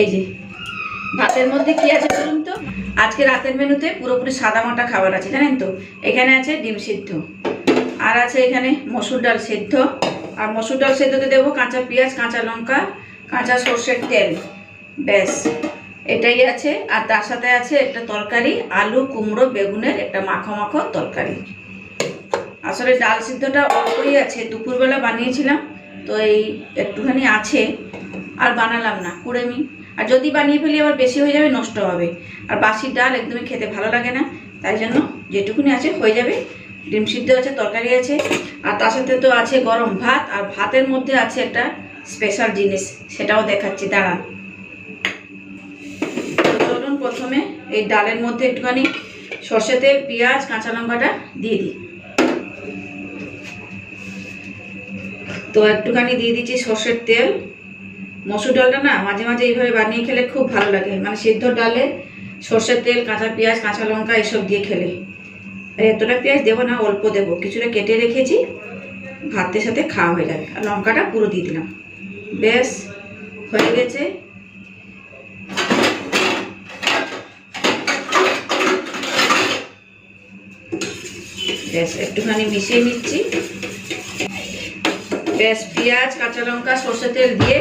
এই যে, ভাতের মধ্যে কি আছে বলুন তো? আজকে রাতের মেনুতে পুরোপুরি সাদা মাটা খাবার আছে, জানেন তো? এখানে আছে ডিম সিদ্ধ, আর আছে এখানে মসুর ডাল সিদ্ধ। আর মসুর ডাল সেদ্ধতে দেবো কাঁচা পেঁয়াজ, কাঁচা লঙ্কা, কাঁচা সর্ষের তেল, ব্যাস। এটাই আছে, আর তার সাথে আছে একটা তরকারি, আলু, কুমড়ো, বেগুনের একটা মাখো মাখো তরকারি। আসলে ডাল সিদ্ধটা অল্পই আছে, দুপুরবেলা বানিয়েছিলাম, তো এই একটুখানি আছে, আর বানালাম না কুড়েমি আর যদি বানিয়ে ফেলি আবার বেশি হয়ে যাবে, নষ্ট হবে। আর বাসি ডাল একদমই খেতে ভালো লাগে না, তাই জন্য যেটুকুনি আছে হয়ে যাবে। ডিম সিদ্ধ আছে, তরকারি আছে, আর তার সাথে তো আছে গরম ভাত, আর ভাতের মধ্যে আছে একটা স্পেশাল জিনিস, সেটাও দেখাচ্ছি, দাঁড়ান। চলুন প্রথমে এই ডালের মধ্যে একটুখানি সর্ষে তেল, পেঁয়াজ, কাঁচা লঙ্কাটা দিয়ে দিই। তো একটুখানি দিয়ে দিচ্ছি সর্ষের তেল। মসুর ডালটা না মাঝে মাঝে এইভাবে বানিয়ে খেলে খুব ভালো লাগে। মানে সিদ্ধ ডালে সর্ষের তেল, কাঁচা পেঁয়াজ, কাঁচা লঙ্কা এসব দিয়ে খেলে। আর এতটা পেঁয়াজ দেবো না, অল্প দেবো। কিছুটা কেটে রেখেছি, ভাতের সাথে খাওয়া হয়ে যাবে। আর লঙ্কাটা পুরো দিয়ে দিলাম। বেশ হয়ে গেছে। বেশ একটুখানি মিশিয়ে নিচ্ছি। বেশ পেঁয়াজ, কাঁচা লঙ্কা সর্ষে তেল দিয়ে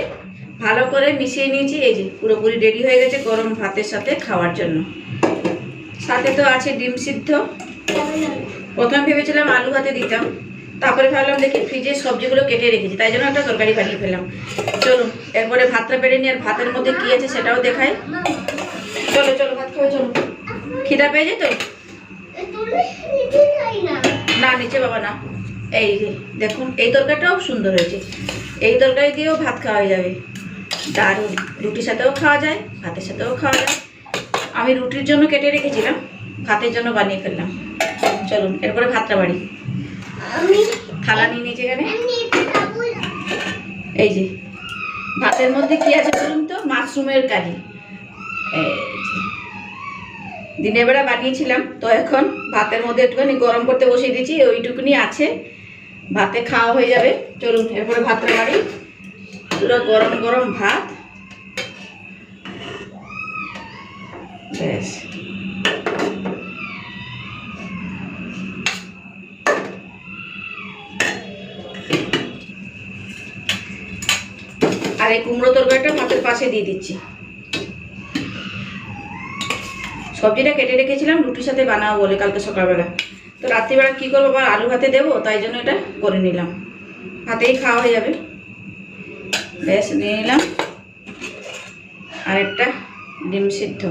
ভালো করে মিশিয়ে নিয়েছি, এই যে পুরোপুরি রেডি হয়ে গেছে গরম ভাতের সাথে খাওয়ার জন্য। সাথে তো আছে ডিম সিদ্ধ। প্রথমে ভেবেছিলাম আলু ভাতে দিতাম, তারপরে ভাবলাম দেখি ফ্রিজে সবজিগুলো কেটে রেখেছি, তাই জন্য একটা তরকারি বানিয়ে ফেললাম। চলুন এরপরে ভাতটা বেড়ে নিয়ে আর ভাতের মধ্যে কী আছে সেটাও দেখাই। চলো চলো, ভাত খাবে, চলো। খিদা পেয়ে যেত না, নিচে বাবা, না। এই যে, দেখুন, এই তরকারিটাও সুন্দর হয়েছে। এই তরকারি দিয়েও ভাত খাওয়া যাবে। দারুণ রুটির সাথেও খাওয়া যায় ভাতের সাথেও খাওয়া যায়। আমি রুটির জন্য কেটে রেখেছিলাম ভাতের জন্য বানিয়ে ফেললাম। চলুন এরপরে ভাতটা বাড়ি। থালা নিয়ে নিয়েছি এখানে। এই যে ভাতের মধ্যে কি আছে বলুন তো? মাশরুমের কারি। দিনের বেলা বানিয়েছিলাম তো এখন ভাতের মধ্যে একটুখানি গরম করতে বসিয়ে দিয়েছি ওইটুকুনি আছে। ভাতে খাওয়া হয়ে যাবে। চলুন এরপরে ভাতটা বাড়ি। পুরো গরম গরম ভাত। বেশ। আর এই কুমড়ো তরকারিটা ভাতের পাশে দিয়ে দিচ্ছি। সবজিটা কেটে রেখেছিলাম রুটির সাথে বানাবো বলে কালকে সকালবেলা। তো রাত্রিবেলা কী করব? আবার আলু ভাতে দেবো তাই জন্য এটা করে নিলাম। ভাতেই খাওয়া হয়ে যাবে। বেশ, নিয়ে নিলাম। আর একটা ডিম সিদ্ধ।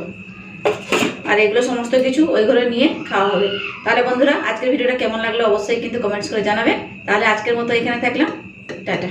আর এগুলো সমস্ত কিছু ওই ঘরে নিয়ে খাওয়া হবে। তাহলে বন্ধুরা, আজকের ভিডিওটা কেমন লাগল অবশ্যই কিন্তু কমেন্টস করে জানাবে। তাহলে আজকের মতো এখানে থাকলাম। টাটা।